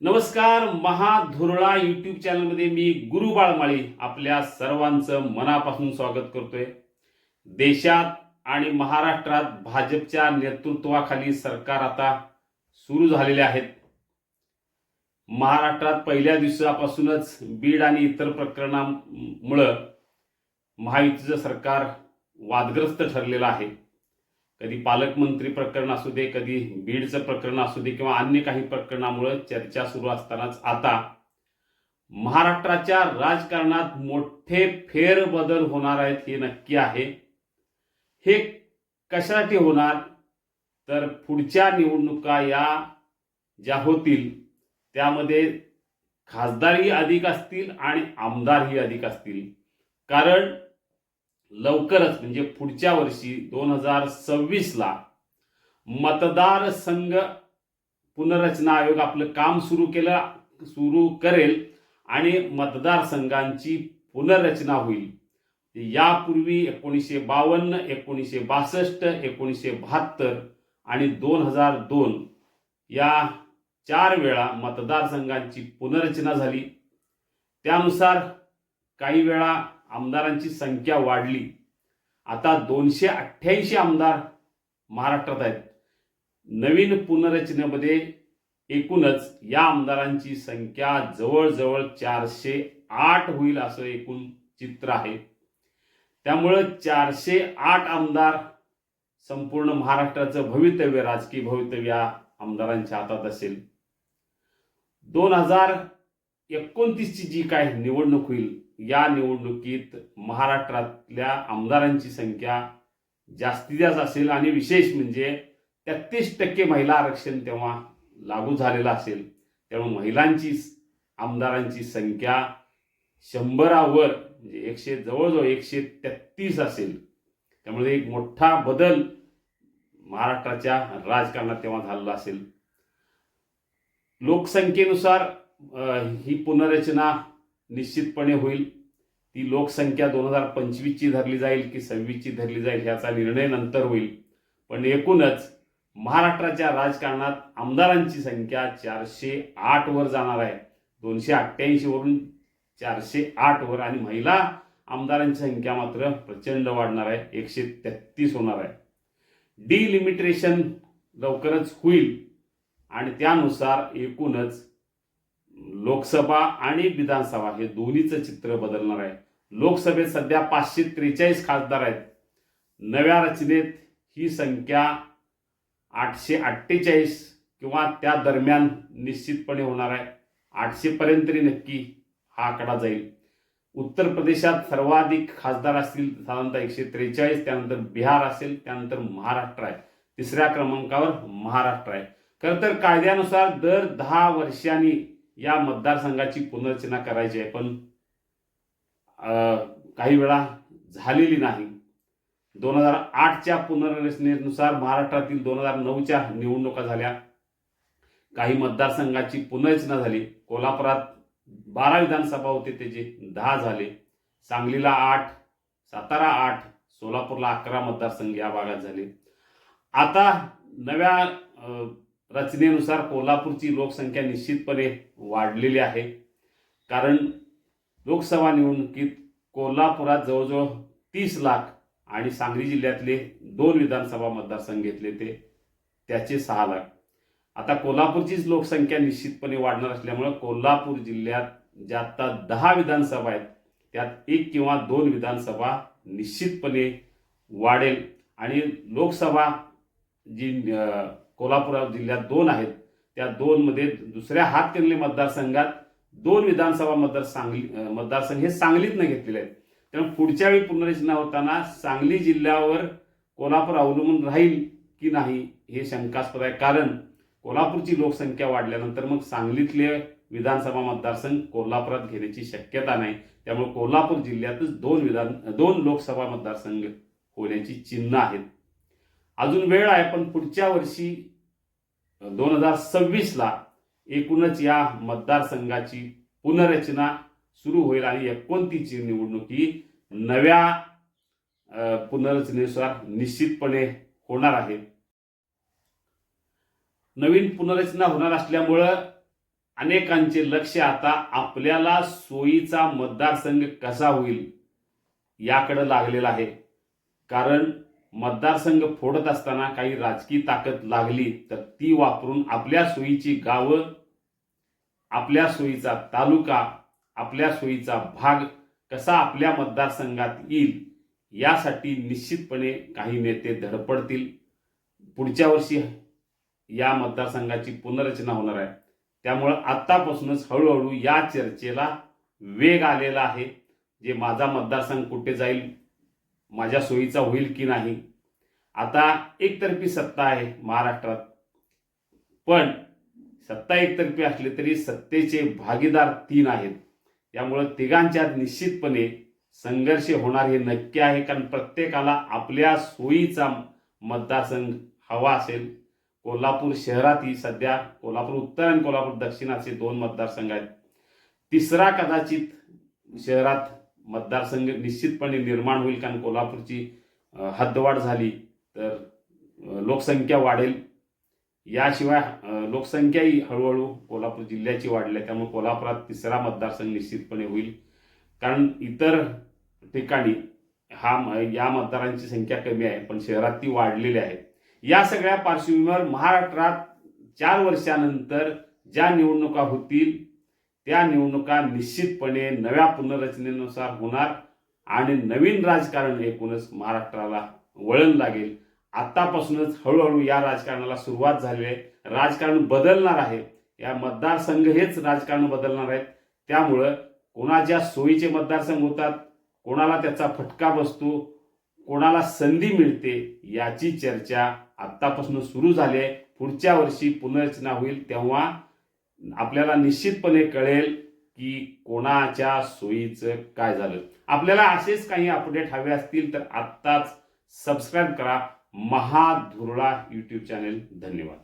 नमस्कार महाधुरळा युट्यूब चॅनलमध्ये मी गुरु बाळमाळी आपल्या सर्वांचं मनापासून स्वागत करतोय. देशात आणि महाराष्ट्रात भाजपच्या नेतृत्वाखाली सरकार आता सुरू झालेले आहेत. महाराष्ट्रात पहिल्या दिवसापासूनच बीड आणि इतर प्रकरणामुळं महायुतीचं सरकार वादग्रस्त ठरलेलं आहे. कधी पालकमंत्री प्रकरण असू दे कधी बीडचं प्रकरण असू दे किंवा अन्य काही प्रकरणामुळे चर्चा सुरू असतानाच आता महाराष्ट्राच्या राजकारणात मोठे फेरबदल होणार आहेत हे नक्की आहे. हे कशासाठी होणार? तर पुढच्या निवडणुका या ज्या होतील त्यामध्ये खासदारही अधिक असतील आणि आमदारही अधिक असतील. कारण लवकरच म्हणजे पुढच्या वर्षी दोन हजार सव्वीसला मतदार संघ पुनर्रचना आयोग आपलं काम सुरू केलं सुरू करेल आणि मतदारसंघांची पुनर्रचना होईल. यापूर्वी एकोणीसशे बावन्न एकोणीसशे बासष्ट एकोणीसशे बहात्तर आणि दोन हजार दोन या चार वेळा मतदारसंघांची पुनर्रचना झाली. त्यानुसार काही वेळा आमदारांची संख्या वाढली. आता दोनशे अठ्ठ्याऐंशी आमदार महाराष्ट्रात आहेत. नवीन पुनर्रचनेमध्ये एकूणच या आमदारांची संख्या जवळजवळ चारशे आठ होईल असं एकूण चित्र आहे. त्यामुळं चारशे आठ आमदार संपूर्ण महाराष्ट्राचं भवितव्य राजकीय भवितव्य आमदारांच्या हातात असेल. दोन हजार एकोणतीसची जी काय निवडणूक होईल या निवडणुकीत महाराष्ट्रातल्या आमदारांची संख्या जास्तीत जास्त असेल आणि विशेष म्हणजे तेहतीस टक्के महिला आरक्षण तेव्हा लागू झालेलं असेल. त्यामुळे महिलांची आमदारांची संख्या शंभरावर म्हणजे एकशे जवळजवळ एकशे तेहतीस असेल. त्यामुळे एक मोठा बदल महाराष्ट्राच्या राजकारणात तेव्हा झालेला असेल. लोकसंख्येनुसार ही पुनर्रचना निश्चितपणे होईल. ती लोकसंख्या दोन हजार पंचवीसची धरली जाईल की सव्वीसची धरली जाईल ह्याचा निर्णय नंतर होईल. पण एकूणच महाराष्ट्राच्या राजकारणात आमदारांची संख्या चारशे आठवर जाणार आहे. दोनशे अठ्ठ्याऐंशीवरून चारशे आठवर आणि महिला आमदारांची संख्या मात्र प्रचंड वाढणार आहे. एकशे तेहतीस होणार आहे. डिलिमिटेशन लवकरच होईल आणि त्यानुसार एकूणच लोकसभा आणि विधानसभा हे दोन्हीचं चित्र बदलणार आहे. लोकसभेत सध्या पाचशे त्रेचाळीस खासदार आहेत. नव्या रचनेत ही संख्या आठशे अठ्ठेचाळीस किंवा त्या दरम्यान निश्चितपणे होणार आहे. आठशेपर्यंत तरी नक्की हा आकडा जाईल. उत्तर प्रदेशात सर्वाधिक खासदार असतील साधारणतः एकशे त्रेचाळीस त्यानंतर बिहार असेल त्यानंतर महाराष्ट्र आहे. तिसऱ्या क्रमांकावर महाराष्ट्र आहे. खरं तर कायद्यानुसार दर दहा वर्षांनी या मतदारसंघाची पुनर्रचना करायची आहे पण काही वेळा झालेली नाही. दोन हजार आठच्या पुनर्रचनेनुसार महाराष्ट्रातील दोन हजार नऊच्या निवडणुका झाल्या. काही मतदारसंघाची पुनर्रचना झाली. कोल्हापुरात बारा विधानसभा होते त्याचे दहा झाले. सांगलीला आठ सातारा आठ सोलापूरला अकरा मतदारसंघ या भागात झाले. आता नव्या रचनेनुसार कोल्हापूरची लोकसंख्या निश्चितपणे वाढलेली आहे. कारण लोकसभा निवडणुकीत कोल्हापुरात जवळजवळ तीस लाख आणि सांगली जिल्ह्यातले दोन विधानसभा मतदारसंघ घेतले ते त्याचे सहा लाख. आता कोल्हापूरचीच लोकसंख्या निश्चितपणे वाढणार असल्यामुळं कोल्हापूर जिल्ह्यात ज्या आता दहा विधानसभा आहेत त्यात एक किंवा दोन विधानसभा निश्चितपणे वाढेल. आणि लोकसभा जी कोल्हापूर जिल्ह्यात दोन आहेत. त्या दोनमध्ये दुसऱ्या हातकणले मतदारसंघात दोन विधानसभा मतदार सांगली मतदारसंघ हे सांगलीतनं घेतलेले आहेत. त्यामुळे पुढच्या वेळी पुनर्रचना होताना सांगली जिल्ह्यावर कोल्हापूर अवलंबून राहील की नाही हे शंकास्पद आहे. कारण कोल्हापूरची लोकसंख्या वाढल्यानंतर मग सांगलीतले विधानसभा मतदारसंघ कोल्हापुरात घेण्याची शक्यता नाही. त्यामुळे कोल्हापूर जिल्ह्यातच दोन विधान दोन लोकसभा मतदारसंघ होण्याची चिन्ह आहेत. अजून वेळ आहे पण पुढच्या वर्षी दोन हजार सव्वीसला एकूणच या मतदारसंघाची पुनर्रचना सुरू होईल आणि एकोणतीसची निवडणूक ही नव्या पुनर्रचनेनुसार निश्चितपणे होणार आहे. नवीन पुनर्रचना होणार असल्यामुळं अनेकांचे लक्ष आता आपल्याला सोयीचा मतदारसंघ कसा होईल याकडे लागलेला आहे. कारण मतदारसंघ फोडत असताना काही राजकीय ताकद लागली तर ती वापरून आपल्या सोयीची गावं आपल्या सोयीचा तालुका आपल्या सोयीचा भाग कसा आपल्या मतदारसंघात येईल यासाठी निश्चितपणे काही नेते धडपडतील. पुढच्या वर्षी या मतदारसंघाची पुनर्रचना होणार आहे. त्यामुळं आत्तापासूनच हळूहळू या चर्चेला वेग आलेला आहे. जे माझा मतदारसंघ कुठे जाईल माझ्या सोयीचा होईल की नाही? आता एकतर्फी सत्ता आहे महाराष्ट्रात. पण सत्ता एकतर्फी असली तरी सत्तेचे भागीदार तीन आहेत. त्यामुळं तिघांच्यात निश्चितपणे संघर्ष होणार हे नक्की आहे कारण प्रत्येकाला आपल्या सोयीचा मतदारसंघ हवा असेल. कोल्हापूर शहरातही सध्या कोल्हापूर उत्तर आणि कोल्हापूर दक्षिण असे दोन मतदारसंघ आहेत. तिसरा कदाचित शहरात मतदारसंघ निश्चितपणे निर्माण होईल कारण कोल्हापूरची हद्दवाढ झाली तर लोकसंख्या वाढेल. याशिवाय लोकसंख्याही हळूहळू कोल्हापूर जिल्ह्याची वाढली आहे. त्यामुळे कोल्हापुरात तिसरा मतदारसंघ निश्चितपणे होईल. कारण इतर ठिकाणी हा म- या मतदारांची संख्या कमी आहे पण शहरात ती वाढलेली आहे. या सगळ्या पार्श्वभूमीवर महाराष्ट्रात चार वर्षानंतर ज्या निवडणुका होतील त्या निवडणुका निश्चितपणे नव्या पुनर्रचनेनुसार होणार आणि नवीन राजकारण एकूणच महाराष्ट्राला वळण लागेल. आतापासूनच हळूहळू या राजकारणाला सुरुवात झाली आहे. राजकारण बदलणार आहे. या मतदारसंघ हेच राजकारण बदलणार आहेत. त्यामुळं कोणाच्या सोयीचे मतदारसंघ होतात कोणाला त्याचा फटका बसतो कोणाला संधी मिळते याची चर्चा आत्तापासून सुरू झाली आहे. पुढच्या वर्षी पुनर्रचना होईल तेव्हा आपल्याला निश्चितपणे कळेल की कोणाच्या सोयीचं काय झालं. आपल्याला असेच काही अपडेट हवे असतील तर आत्ताच सबस्क्राईब करा. महाधुरळा यूट्यूब चॅनेल धन्यवाद.